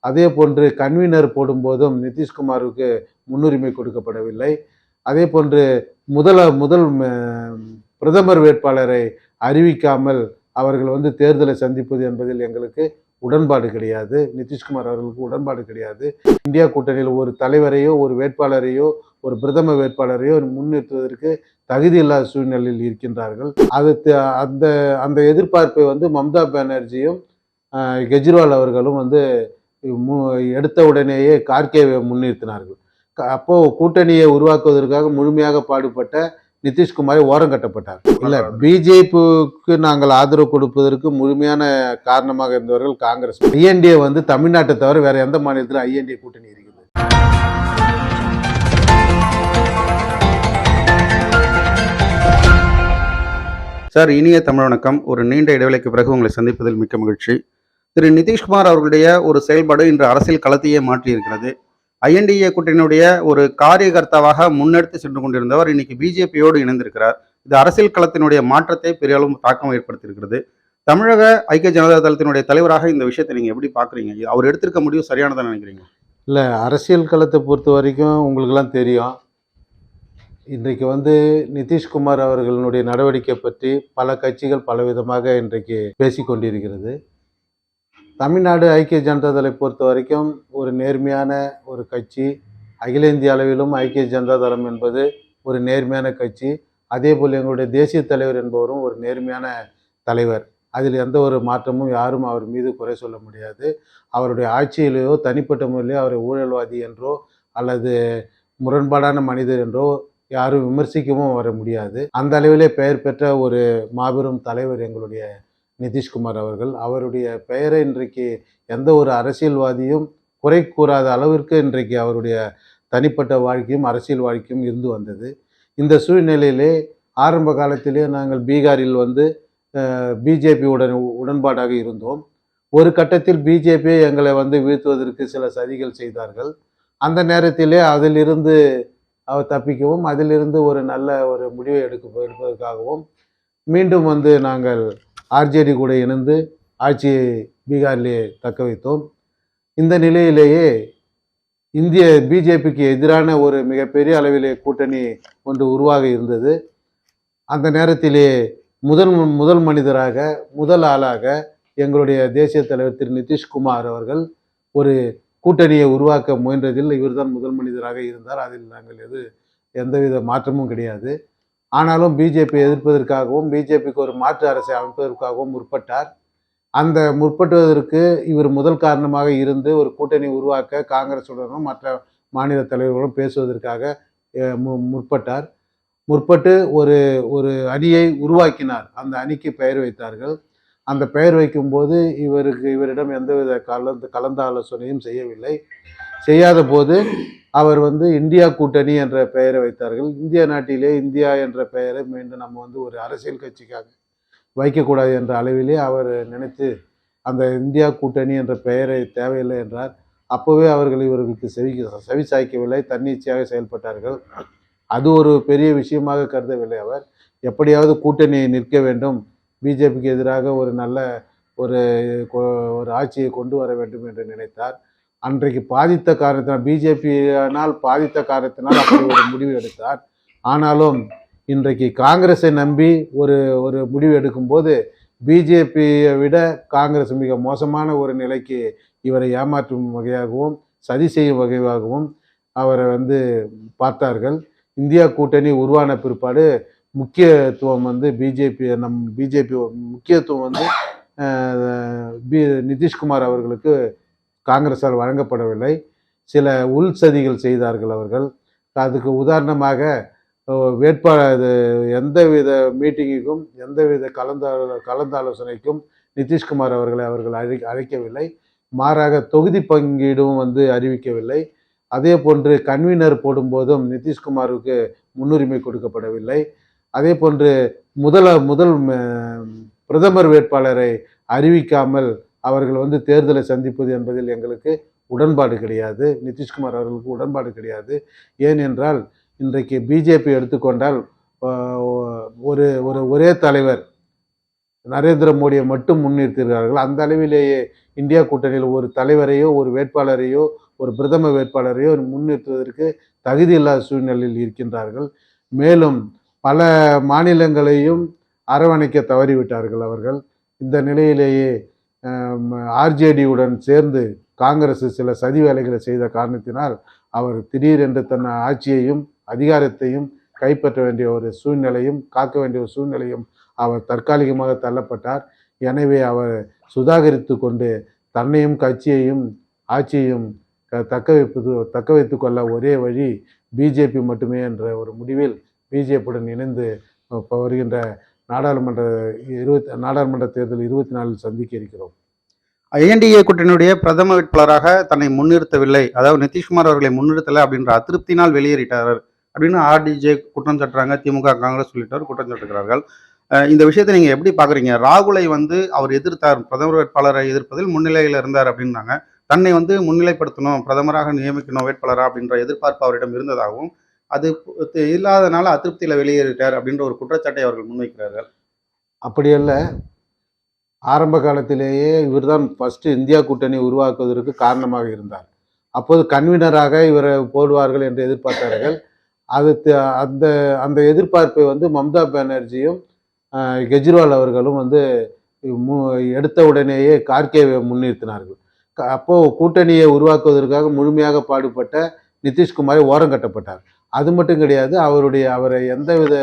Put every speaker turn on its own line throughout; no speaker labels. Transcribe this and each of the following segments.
அதே போன்று கன்வீனர் போடும்போதும் நிதிஷ்குமாருக்கு முன்னுரிமை கொடுக்கப்படவில்லை. அதே போன்று முதல முதல் பிரதமர் வேட்பாளரை அறிவிக்காமல் அவர்கள் வந்து தேர்தலை சந்திப்பது என்பதில் எங்களுக்கு உடன்பாடு கிடையாது. நிதிஷ்குமார் அவர்களுக்கு உடன்பாடு கிடையாது. இந்தியா கூட்டணியில் ஒரு தலைவரையோ ஒரு வேட்பாளரையோ ஒரு பிரதம வேட்பாளரையோ முன்னிறுத்துவதற்கு தகுதி இல்லாத சூழ்நிலையில் இருக்கின்றார்கள். அது த- அந்த அந்த எதிர்பார்ப்பை வந்து மம்தா பானர்ஜியும் கெஜ்ரிவால் அவர்களும் வந்து எடுத்த உடனேயே கார்கேவை முன்னிறுத்தினார்கள். க- அப்போ கூட்டணியை உருவாக்குவதற்காக முழுமையாக பாடுபட்ட நிதிஷ்குமாரை ஓரம் கட்டப்பட்டார். இல்ல பிஜேபிக்கு நாங்கள் ஆதரவு கொடுப்பதற்கு முழுமையான காரணமாக இருந்தவர்கள் காங்கிரஸ். ஐஎன்டிஏ வந்து தமிழ்நாட்டை தவிர வேற எந்த மாநிலத்தில் ஐஎன்டிஏ கூட்டணி இருக்குது.
சார் இனிய தமிழ் வணக்கம். ஒரு நீண்ட இடைவெளிக்கு பிறகு உங்களை சந்திப்பதில் மிக்க மகிழ்ச்சி. திரு நிதிஷ்குமார் அவர்களுடைய ஒரு செயல்பாடு இன்று அரசியல் களத்தையே மாற்றியிருக்கிறது. ஐஎன்டிஏ கூட்டணியுடைய ஒரு காரியகர்த்தாவாக முன்னெடுத்து சென்று கொண்டிருந்தவர் இன்னைக்கு பிஜேபியோடு இணைந்திருக்கிறார். இது அரசியல் களத்தினுடைய மாற்றத்தை பெரிய அளவு தாக்கம் ஏற்படுத்தியிருக்கிறது. தமிழக ஐக்கிய ஜனதா தளத்தினுடைய தலைவராக இந்த விஷயத்தை நீங்கள் எப்படி பார்க்குறீங்க அவர் எடுத்திருக்க முடியும் சரியானதாக நினைக்கிறீங்க?
இல்லை அரசியல் களத்தை பொறுத்த வரைக்கும் உங்களுக்கெல்லாம் தெரியும். இன்றைக்கு வந்து நிதிஷ்குமார் அவர்களுடைய நடவடிக்கை பற்றி பல கட்சிகள் பலவிதமாக இன்றைக்கு பேசிக்கொண்டிருக்கிறது. தமிழ்நாடு ஐக்கிய ஜனதா தளை பொறுத்த வரைக்கும் ஒரு நேர்மையான ஒரு கட்சி. அகில இந்திய அளவிலும் ஐக்கிய ஜனதா தளம் என்பது ஒரு நேர்மையான கட்சி. அதே போல் எங்களுடைய தேசிய தலைவர் என்பவரும் ஒரு நேர்மையான தலைவர். அதில் எந்த ஒரு மாற்றமும் யாரும் அவர் மீது குறை சொல்ல முடியாது. அவருடைய ஆட்சியிலேயோ தனிப்பட்ட முறையிலேயோ அவரை ஊழல்வாதி என்றோ அல்லது முரண்பாடான மனிதர் என்றோ யாரும் விமர்சிக்கவும் வர முடியாது. அந்த அளவிலே பெயர் பெற்ற ஒரு மாபெரும் தலைவர் எங்களுடைய நிதிஷ்குமார் அவர்கள் அவருடைய பெயரை இன்றைக்கு எந்த ஒரு அரசியல்வாதியும் குறை கூறாத அளவிற்கு இன்றைக்கு அவருடைய தனிப்பட்ட வாழ்க்கையும் அரசியல் வாழ்க்கையும் இருந்து வந்தது. இந்த சூழ்நிலையிலே ஆரம்ப காலத்திலே நாங்கள் பீகாரில் வந்து பிஜேபி உடன் உடன்பாடாக இருந்தோம். ஒரு கட்டத்தில் பிஜேபியை எங்களை வந்து வீழ்த்துவதற்கு சில சதிகள் செய்தார்கள். அந்த நேரத்திலே அதிலிருந்து அவர் தப்பிக்கவும் அதிலிருந்து ஒரு நல்ல ஒரு முடிவை எடுக்க எடுப்பதற்காகவும் மீண்டும் வந்து நாங்கள் ஆர்ஜேடி கூட இணைந்து ஆட்சியை பீகாரிலே தக்க வைத்தோம். இந்த நிலையிலேயே இந்திய பிஜேபிக்கு எதிரான ஒரு மிகப்பெரிய அளவிலே கூட்டணி ஒன்று உருவாக இருந்தது. அந்த நேரத்திலே முதல் முதல் மனிதராக முதல் ஆளாக எங்களுடைய தேசிய தலைவர் திரு நிதிஷ்குமார் அவர்கள் ஒரு கூட்டணியை உருவாக்க முயன்றதில் இவர்தான் முதல் மனிதராக இருந்தார். அதில் நாங்கள் எது எந்தவித மாற்றமும் கிடையாது. ஆனாலும் பிஜேபி எதிர்ப்பதற்காகவும் பிஜேபிக்கு ஒரு மாற்று அரசை அமைப்பதற்காகவும் முற்பட்டார். அந்த முற்பட்டுவதற்கு இவர் முதல் காரணமாக இருந்து ஒரு கூட்டணி உருவாக்க காங்கிரசுடனும் மற்ற மாநில தலைவர்களும் பேசுவதற்காக மு- முற்பட்டார். முற்பட்டு ஒரு ஒரு அணியை உருவாக்கினார். அந்த அணிக்கு பெயர் வைத்தார்கள். அந்த பெயர் வைக்கும்போது இவருக்கு இவரிடம் எந்தவித கலந்து கலந்த ஆலோசனையும் செய்யவில்லை. செய்யாத போது அவர் வந்து இந்தியா கூட்டணி என்ற பெயரை வைத்தார்கள். இந்திய நாட்டிலே இந்தியா என்ற பெயரை மீண்டும் நம்ம வந்து ஒரு அரசியல் கட்சிக்காக வைக்கக்கூடாது என்ற அளவிலே அவர் நினைத்து அந்த இந்தியா கூட்டணி என்ற பெயரை தேவையில்லை என்றார். அப்போவே அவர்கள் இவர்களுக்கு செவி செவி சாய்க்கவில்லை தன்னிச்சையாக செயல்பட்டார்கள். அது ஒரு பெரிய விஷயமாக கருதவில்லை அவர். எப்படியாவது கூட்டணியை நிற்க வேண்டும். பிஜேபிக்கு எதிராக ஒரு நல்ல ஒரு கொ- ஒரு ஆட்சியை கொண்டு வர வேண்டும் என்று நினைத்தார். அன்றைக்கு பாதித்த காரணத்தினால் பிஜேபியினால் பாதித்த காரணத்தினால் அப்படி ஒரு முடிவு எடுத்தார். ஆனாலும் இன்றைக்கு காங்கிரஸை நம்பி ஒரு ஒரு முடிவு எடுக்கும்போது பிஜேபியை விட காங்கிரஸ் மிக மோசமான ஒரு நிலைக்கு இவரை ஏமாற்றும் வகையாகவும் சதி செய்யும் வகையாகவும் அவரை வந்து பார்த்தார்கள். இந்தியா கூட்டணி உருவான பிற்பாடு முக்கியத்துவம் வந்து பிஜேபி நம் பிஜேபி முக்கியத்துவம் வந்து பி நிதிஷ்குமார் அவர்களுக்கு காங்கிரஸால் வழங்கப்படவில்லை. சில உள் சதிகள் செய்தார்கள் அவர்கள். அதுக்கு உதாரணமாக வேட்பாளர் இது எந்தவித மீட்டிங்குக்கும் எந்தவித கலந்த கலந்தாலோசனைக்கும் நிதிஷ்குமார் அவர்களை அவர்கள் அழை அழைக்கவில்லை. மாறாக தொகுதி பங்கீடும் வந்து அறிவிக்கவில்லை. அதே போன்று கன்வீனர் போடும்போதும் நிதிஷ்குமாருக்கு முன்னுரிமை கொடுக்கப்படவில்லை. அதே போன்று முதல முதல் பிரதமர் வேட்பாளரை அறிவிக்காமல் அவர்கள் வந்து தேர்தலை சந்திப்பது என்பதில் எங்களுக்கு உடன்பாடு கிடையாது. நிதிஷ்குமார் அவர்களுக்கு உடன்பாடு கிடையாது. ஏனென்றால் இன்றைக்கு பிஜேபி எடுத்துக்கொண்டால் ஒரு ஒரு ஒரே தலைவர் நரேந்திர மோடியை மட்டும் முன்னிறுத்துகிறார்கள் அந்த அளவிலேயே இந்தியா கூட்டணியில் ஒரு தலைவரையோ ஒரு வேட்பாளரையோ ஒரு பிரதம வேட்பாளரையோ முன்னிறுத்துவதற்கு தகுதி இல்லாத சூழ்நிலையில் இருக்கின்றார்கள். மேலும் பல மாநிலங்களையும் அரவணைக்க தவறிவிட்டார்கள் அவர்கள். இந்த நிலையிலேயே ஆர்ஜேடியுடன் சேர்ந்து காங்கிரஸ் சில சதி வேலைகளை செய்த காரணத்தினால் அவர் திடீரென்று தன் ஆட்சியையும் அதிகாரத்தையும் கைப்பற்ற வேண்டிய ஒரு சூழ்நிலையும் காக்க வேண்டிய ஒரு சூழ்நிலையும் அவர் தற்காலிகமாக தள்ளப்பட்டார். எனவே அவர் சுதாகரித்து கொண்டு தன்னையும் கட்சியையும் ஆட்சியையும் தக்க வைப்பது தக்க வைத்து கொள்ள ஒரே வழி பிஜேபி மட்டுமே என்ற ஒரு முடிவில் பிஜேபியுடன் இணைந்து வருகின்ற நாடாளுமன்ற இருபத்தி நாடாளுமன்ற தேர்தல் இருபத்தி நாலில் சந்திக்க இருக்கிறோம்.
ஐஎன்டிஏ கூட்டணியுடைய பிரதம வேட்பாளராக தன்னை முன்னிறுத்தவில்லை. அதாவது நிதிஷ்குமார் அவர்களை முன்னிறுத்தலை அப்படின்ற அதிருப்தினால் வெளியேறிட்டார் அப்படின்னு ஆர்டிஜே குற்றம் சாட்டுறாங்க. திமுக காங்கிரஸ் உள்ளிட்டோர் குற்றம் சாட்டுகிறார்கள். இந்த விஷயத்தை நீங்கள் எப்படி பார்க்குறீங்க ராகுலை வந்து அவர் எதிர்த்தார். பிரதமர் வேட்பாளரை எதிர்ப்பதில் முன்னிலையில் இருந்தார் அப்படின்னாங்க. தன்னை வந்து முன்னிலைப்படுத்தணும் பிரதமராக நியமிக்கணும் வேட்பாளரா அப்படின்ற எதிர்பார்ப்பு அவரிடம் இருந்ததாகவும் அது இல்லாதனால அதிருப்தியில் வெளியேறிட்டார் அப்படின்ற ஒரு குற்றச்சாட்டை அவர்கள் முன்வைக்கிறார்கள்.
அப்படியல்ல ஆரம்ப காலத்திலேயே இவர்தான் ஃபஸ்ட்டு இந்தியா கூட்டணி உருவாக்குவதற்கு காரணமாக இருந்தார். அப்போது கன்வீனராக இவரை போடுவார்கள் என்று எதிர்பார்த்தார்கள். அது அந்த அந்த எதிர்பார்ப்பை வந்து மம்தா பானர்ஜியும் கெஜ்ரிவால் அவர்களும் வந்து மு- எடுத்த உடனேயே கார்கேவை முன்னிறுத்தினார்கள். க- கூட்டணியை உருவாக்குவதற்காக முழுமையாக பாடுபட்ட நிதிஷ்குமாரை ஓரம் கட்டப்பட்டார். அது மட்டும் கிடையாது அவருடைய அவரை எந்தவித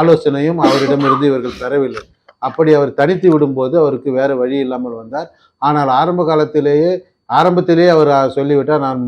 ஆலோசனையும் அவரிடமிருந்து இவர்கள் பெறவில்லை. அப்படி அவர் தனித்து விடும்போது அவருக்கு வேறு வழி இல்லாமல் வந்தார். ஆனால் ஆரம்ப காலத்திலேயே ஆரம்பத்திலேயே அவர் சொல்லிவிட்டார் நான்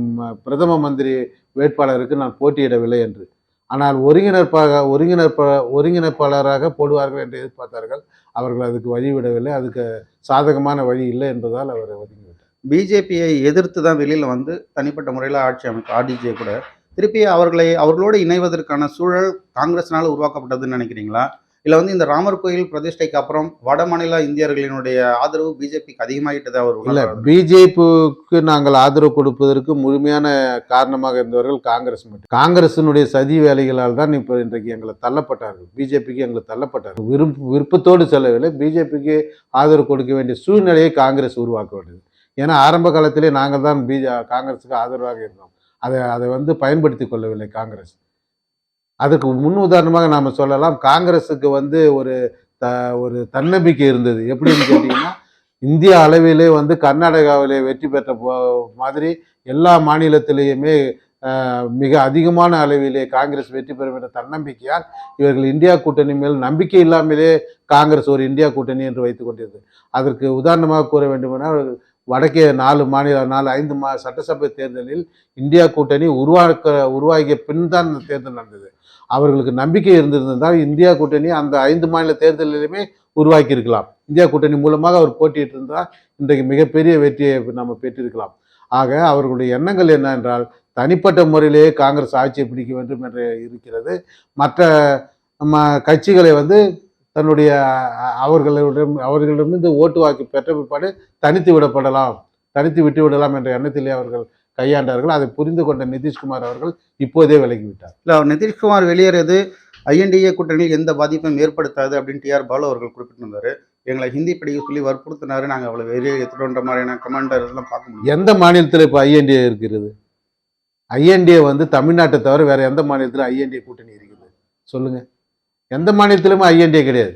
பிரதம மந்திரி வேட்பாளருக்கு நான் போட்டியிடவில்லை என்று. ஆனால் ஒருங்கிணைப்பாக ஒருங்கிணைப்ப ஒருங்கிணைப்பாளராக போடுவார்கள் என்று எதிர்பார்த்தார்கள். அவர்கள் அதுக்கு வழி விடவில்லை அதுக்கு சாதகமான வழி இல்லை என்பதால் அவர் ஒதுங்கிவிட்டார்.
பிஜேபியை எதிர்த்து தான் வெளியில் வந்து தனிப்பட்ட முறையில் ஆட்சி அமைக்க ஆர்டிஜே கூட திருப்பி அவர்களை அவர்களோடு இணைவதற்கான சூழல் காங்கிரஸ்னால உருவாக்கப்பட்டதுன்னு நினைக்கிறீங்களா? இல்லை வந்து இந்த ராமர் கோயில் பிரதிஷ்டைக்கு அப்புறம் வட மாநில இந்தியர்களினுடைய ஆதரவு பிஜேபிக்கு அதிகமாகிட்டது அவர்
இல்ல. பிஜேபிக்கு நாங்கள் ஆதரவு கொடுப்பதற்கு முழுமையான காரணமாக இருந்தவர்கள் காங்கிரஸ் மட்டும். காங்கிரசினுடைய சதி வேலைகளால் தான் இப்போ இன்றைக்கு எங்களை தள்ளப்பட்டார்கள். பிஜேபிக்கு எங்களை தள்ளப்பட்டார்கள். விருப்ப விருப்பத்தோடு செல்லவில்லை. பிஜேபிக்கு ஆதரவு கொடுக்க வேண்டிய சூழ்நிலையை காங்கிரஸ் உருவாக்க வேண்டியது ஏன்னா ஆரம்ப காலத்திலே நாங்கள் தான் பிஜே காங்கிரஸுக்கு ஆதரவாக இருந்தோம். அதை அதை வந்து பயன்படுத்தி கொள்ளவில்லை காங்கிரஸ். அதுக்கு முன் உதாரணமாக நாம் சொல்லலாம் காங்கிரஸுக்கு வந்து ஒரு த ஒரு தன்னம்பிக்கை இருந்தது. எப்படின்னு கேட்டிங்கன்னா இந்திய அளவிலே வந்து கர்நாடகாவிலே வெற்றி பெற்ற போ- மாதிரி எல்லா மாநிலத்திலேயுமே மிக அதிகமான அளவிலே காங்கிரஸ் வெற்றி பெறும் என்ற தன்னம்பிக்கையால் இவர்கள் இந்தியா கூட்டணி மேல் நம்பிக்கை இல்லாமலே காங்கிரஸ் ஒரு இந்தியா கூட்டணி என்று வைத்துக் கொண்டிருந்தது. அதற்கு உதாரணமாக கூற வேண்டுமென்றால் வடக்கே நாலு மாநில நாலு ஐந்து மா சட்டசபை தேர்தலில் இந்தியா கூட்டணி உருவாக்க உருவாகிய பின் தான் இந்த தேர்தல் நடந்தது. அவர்களுக்கு நம்பிக்கை இருந்திருந்தால் இந்தியா கூட்டணி அந்த ஐந்து மாநில தேர்தலிலுமே உருவாக்கியிருக்கலாம். இந்தியா கூட்டணி மூலமாக அவர் போட்டியிட்டு இருந்தால் இன்றைக்கு மிகப்பெரிய வெற்றியை நம்ம பெற்றிருக்கலாம். ஆக அவர்களுடைய எண்ணங்கள் என்ன என்றால் தனிப்பட்ட முறையிலேயே காங்கிரஸ் ஆட்சியை பிடிக்க வேண்டும் என்று இருக்கிறது. மற்ற நம்ம கட்சிகளை வந்து தன்னுடைய அவர்களிடம் அவர்களிடமிருந்து ஓட்டு வாக்கு பெற்ற பிற்பாடு தனித்து விடப்படலாம். தனித்து விட்டு விடலாம் என்ற எண்ணத்திலே அவர்கள் கையாண்டார்கள். அதை புரிந்து கொண்ட நிதிஷ்குமார் அவர்கள் இப்போதே விலகிவிட்டார்.
இல்லை அவர் நிதிஷ்குமார் வெளியேறது ஐஎன்டிஏ கூட்டணியில் எந்த பாதிப்பும் ஏற்படுத்தாது அப்படின்னு டிஆர் பாலு அவர்கள் குறிப்பிட்டிருந்தாரு. எங்களை ஹிந்தி படிக்க சொல்லி வற்புறுத்தினாரு. நாங்கள் அவ்வளோ வெளியே எடுத்துகின்ற மாதிரியான கமாண்டர் இதெல்லாம் பார்க்க முடியும்
எந்த மாநிலத்தில் இப்போ ஐஎன்டிஏ இருக்கிறது? ஐஎன்டிஏ வந்து தமிழ்நாட்டை தவிர வேற எந்த மாநிலத்தில் ஐஎன்டிஏ கூட்டணி இருக்குது? சொல்லுங்க. எந்த மாநிலத்திலுமே ஐஎன்டிஏ கிடையாது.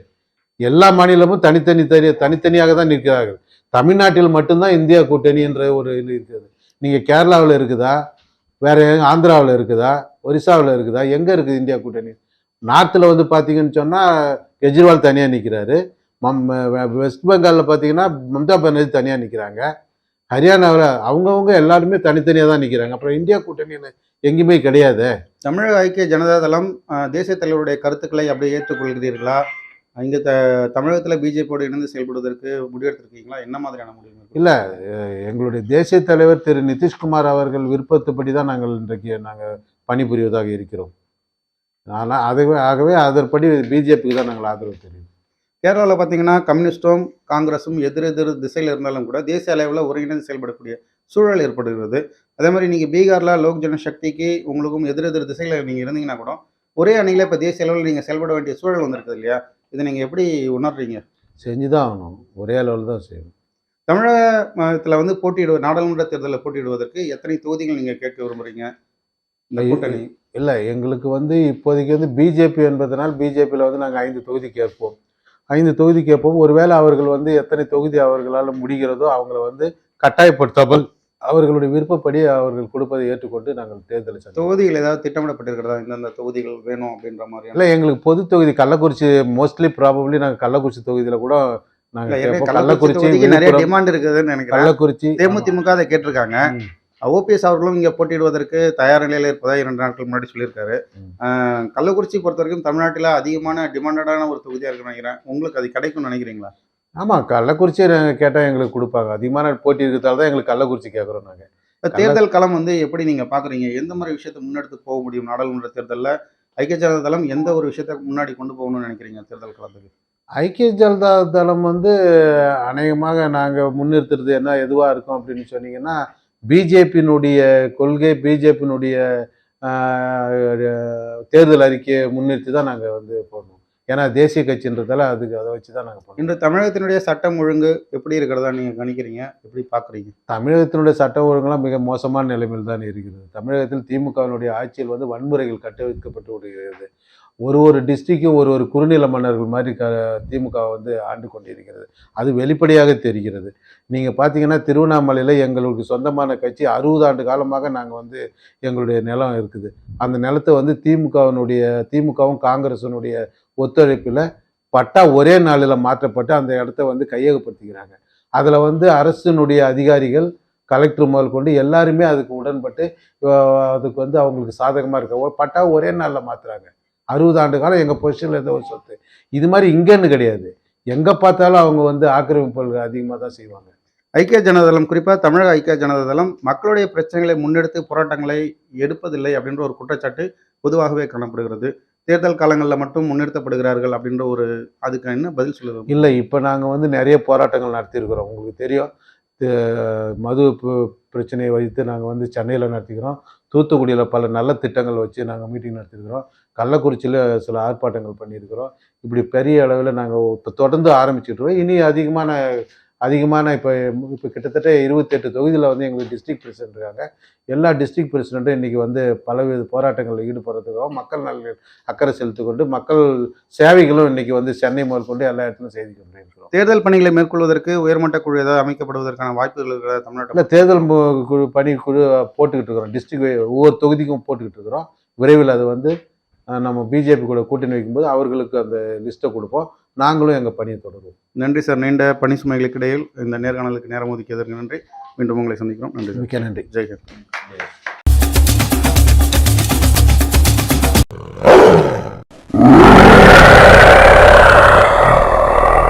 எல்லா மாநிலமும் தனித்தனி தனி தனித்தனியாக தான் நிற்கிறார்கள். தமிழ்நாட்டில் மட்டும்தான் இந்தியா கூட்டணி என்ற ஒரு இது இருக்குது நீங்கள் கேரளாவில் இருக்குதா? வேறு ஆந்திராவில் இருக்குதா? ஒரிசாவில் இருக்குதா? எங்கே இருக்குது இந்தியா கூட்டணி? நார்த்தில் வந்து பார்த்தீங்கன்னு சொன்னால் கெஜ்ரிவால் தனியாக நிற்கிறாரு மம் வெஸ்ட் பெங்காலில் பார்த்தீங்கன்னா மம்தா பானர்ஜி தனியாக நிற்கிறாங்க ஹரியானாவில் அவங்கவுங்க எல்லாருமே தனித்தனியாக தான் நிற்கிறாங்க அப்புறம் இந்தியா கூட்டணின்னு எங்கேயுமே கிடையாது?
தமிழக ஐக்கிய ஜனதா தளம் தேசிய தலைவருடைய கருத்துக்களை அப்படியே ஏற்றுக்கொள்கிறீர்களா? இங்கே த தமிழகத்தில் பிஜேபியோடு இணைந்து செயல்படுவதற்கு முடிவெடுத்திருக்கீங்களா? என்ன மாதிரியான முடிவு?
இல்லை எங்களுடைய தேசிய தலைவர் திரு நிதிஷ்குமார் அவர்கள் விருப்பத்துப்படி தான் நாங்கள் இன்றைக்கு நாங்கள் பணிபுரிவதாக இருக்கிறோம். ஆனால் அதுவே ஆகவே அதன்படி பிஜேபிக்கு தான் நாங்கள் ஆதரவு தெரியும்
கேரளாவில் பார்த்தீங்கன்னா கம்யூனிஸ்டும் காங்கிரஸும் எதிர் எதிர் திசையில் இருந்தாலும் கூட தேசிய அளவில் ஒருங்கிணைந்து செயல்படக்கூடிய சூழல் ஏற்படுகிறது. அதே மாதிரி நீங்கள் பீகாரில் லோக் ஜனசக்திக்கு உங்களுக்கும் எதிர் எதிர் திசையில் நீங்கள் இருந்தீங்கன்னா கூட ஒரே அணியில் இப்போ தேசிய அளவில் நீங்கள் செயல்பட வேண்டிய சூழல் வந்திருக்குது இல்லையா? இதை நீங்கள் எப்படி உணர்றீங்க?
செஞ்சு தான் ஆகணும். ஒரே அளவில் தான் செய்யணும்.
தமிழகத்தில் வந்து போட்டியிடுவ நாடாளுமன்ற தேர்தலில் போட்டியிடுவதற்கு எத்தனை தொகுதிகள் நீங்கள் கேட்க விரும்புறீங்க? இந்த கூட்டணி.
இல்லை எங்களுக்கு வந்து இப்போதைக்கு வந்து பிஜேபி என்பதனால் பிஜேபியில் வந்து நாங்கள் ஐந்து தொகுதி கேட்போம். ஐந்து தொகுதி கேட்போம். ஒருவேளை அவர்கள் வந்து எத்தனை தொகுதி அவர்களால் முடிகிறதோ அவங்கள வந்து கட்டாயப்படுத்தாமல் அவர்களுடைய விருப்பப்படி அவர்கள் கொடுப்பதை ஏற்றுக்கொண்டு நாங்கள் தேர்தலை
தொகுதிகள் ஏதாவது திட்டமிடப்பட்டிருக்கிறதா? இந்தந்த தொகுதிகள் வேணும் அப்படின்ற மாதிரி
இல்லை எங்களுக்கு பொது தொகுதி கள்ளக்குறிச்சி மோஸ்ட்லி ப்ராபப்ளி நாங்கள் கள்ளக்குறிச்சி தொகுதியில் கூட நாங்கள்
கள்ளக்குறிச்சி நிறைய டிமாண்ட் இருக்குதுன்னு நினைக்கிறேன்.
கள்ளக்குறிச்சி
தேமுதிமுக அதை கேட்டிருக்காங்க. ஓபிஎஸ் அவர்களும் இங்க போட்டியிடுவதற்கு தயார் நிலையில இருப்பதா இரண்டு நாட்கள் முன்னாடி சொல்லியிருக்காரு. கள்ளக்குறிச்சி பொறுத்த வரைக்கும் தமிழ்நாட்டில் அதிகமான டிமாண்டடான ஒரு தொகுதியா இருக்குன்னு நினைக்கிறேன். உங்களுக்கு அது கிடைக்கும்னு நினைக்கிறீங்களா?
ஆமாம் கள்ளக்குறிச்சி கேட்டால் எங்களுக்கு கொடுப்பாங்க. அதிகமான போட்டி இருக்கிறதால தான் எங்களுக்கு கள்ளக்குறிச்சி கேட்குறோம் நாங்கள்
இப்ப தேர்தல் களம் வந்து எப்படி நீங்க பாக்குறீங்க? எந்த மாதிரி விஷயத்தை முன்னெடுத்து போக முடியும் நாடாளுமன்ற தேர்தல்ல? ஐக்கிய ஜனதா தளம் எந்த ஒரு விஷயத்தை முன்னாடி கொண்டு போகணும்னு நினைக்கிறீங்க தேர்தல் களத்துக்கு?
ஐக்கிய ஜனதா தளம் வந்து அநேகமாக நாங்கள் முன்னிறுத்துறது என்ன எதுவாக இருக்கும் அப்படின்னு சொன்னீங்கன்னா பிஜேபியினுடைய கொள்கை பிஜேபியினுடைய தேர்தல் அறிக்கையை முன்னிறுத்தி தான் நாங்கள் வந்து போடணும். ஏன்னா தேசிய கட்சின்றதால அதுக்கு அதை வச்சு தான் நாங்கள்
இன்று தமிழகத்தினுடைய சட்டம் ஒழுங்கு எப்படி இருக்கிறதா நீங்க கணிக்கிறீங்க? எப்படி பாக்குறீங்க
தமிழகத்தினுடைய சட்ட ஒழுங்கெல்லாம் மிக மோசமான நிலைமையில் தான் இருக்கிறது. தமிழகத்தில் திமுகவினுடைய ஆட்சியில் வந்து வன்முறைகள் கட்டவிழ்க்கப்பட்டு வருகிறது ஒரு ஒரு டிஸ்ட்ரிக்டும் ஒரு ஒரு குறுநில மன்னர்கள் மாதிரி க திமுக வந்து ஆண்டு கொண்டிருக்கிறது. அது வெளிப்படையாக தெரிகிறது. நீங்கள் பார்த்தீங்கன்னா திருவண்ணாமலையில் எங்களுக்கு சொந்தமான கட்சி அறுபது ஆண்டு காலமாக நாங்கள் வந்து எங்களுடைய நிலம் இருக்குது. அந்த நிலத்தை வந்து திமுகவினுடைய திமுகவும் காங்கிரஸினுடைய ஒத்துழைப்பில் பட்டா ஒரே நாளில் மாற்றப்பட்டு அந்த இடத்த வந்து கையகப்படுத்திக்கிறாங்க. அதில் வந்து அரசினுடைய அதிகாரிகள் கலெக்டர் முதல் கொண்டு எல்லாருமே அதுக்கு உடன்பட்டு அதுக்கு வந்து அவங்களுக்கு சாதகமாக இருக்க பட்டா ஒரே நாளில் மாற்றுறாங்க அறுபது ஆண்டு காலம் எங்கள் பொசிஷனில் இருந்த ஒரு சொத்து. இது மாதிரி இங்கேன்னு கிடையாது. எங்கே பார்த்தாலும் அவங்க வந்து ஆக்கிரமிப்புகள் அதிகமாக தான் செய்வாங்க.
ஐக்கிய ஜனதா தளம் குறிப்பாக தமிழக ஐக்கிய ஜனதா தளம் மக்களுடைய பிரச்சனைகளை முன்னெடுத்து போராட்டங்களை எடுப்பதில்லை அப்படின்ற ஒரு குற்றச்சாட்டு பொதுவாகவே காணப்படுகிறது. தேர்தல் காலங்களில் மட்டும் முன்னிறுத்தப்படுகிறார்கள் அப்படின்ற ஒரு அதுக்கு என்ன பதில் சொல்லுது
இல்லை இப்போ நாங்கள் வந்து நிறைய போராட்டங்கள் நடத்தியிருக்கிறோம். உங்களுக்கு தெரியும் மது பிரச்சனையை வைத்து நாங்கள் வந்து சென்னையில் நடத்திக்கிறோம். தூத்துக்குடியில் பல நல்ல திட்டங்கள் வச்சு நாங்கள் மீட்டிங் நடத்திருக்கிறோம் கள்ளக்குறிச்சியில் சில ஆர்ப்பாட்டங்கள் பண்ணியிருக்கிறோம். இப்படி பெரிய அளவில் நாங்கள் தொடர்ந்து ஆரம்பிச்சுட்டு இருக்கோம். இனி அதிகமான அதிகமான இப்போ இப்போ கிட்டத்தட்ட இருபத்தெட்டு தொகுதியில் வந்து எங்களுக்கு டிஸ்ட்ரிக்ட் பிரசிடென்ட் இருக்காங்க. எல்லா டிஸ்ட்ரிக்ட் பிரசிடென்ட்டும் இன்றைக்கி வந்து பலவித போராட்டங்களில் ஈடுபடுறதுக்காகவும் மக்கள் நலனில் அக்கறை செலுத்திக் கொண்டு மக்கள் சேவைகளும் இன்றைக்கி வந்து சென்னை முதல் கொண்டு எல்லா இடத்துலையும் செய்து கொண்டு இருக்கிறோம்.
தேர்தல் பணிகளை மேற்கொள்வதற்கு உயர்மட்ட குழு ஏதாவது அமைக்கப்படுவதற்கான வாய்ப்புகள் இருக்கிற தமிழ்நாட்டில்
தேர்தல் குழு பணி குழு போட்டுக்கிட்டு இருக்கிறோம். டிஸ்ட்ரிக்ட் ஒவ்வொரு தொகுதிக்கும் போட்டுக்கிட்டு இருக்கிறோம். விரைவில் அது வந்து நம்ம பிஜேபி கூட கூட்டணி வைக்கும்போது அவர்களுக்கு அந்த லிஸ்ட்டை கொடுப்போம். நாங்களும் எங்கள் பணியை தொடருவோம்.
நன்றி சார். நீண்ட பணி சுமைகளுக்கு இடையில் இந்த நேர்காணலுக்கு நேரம் ஒதுக்கியதற்கு நன்றி. மீண்டும் உங்களை சந்திக்கிறோம். நன்றி
மிக்க நன்றி.
ஜெய்ஹிந்த்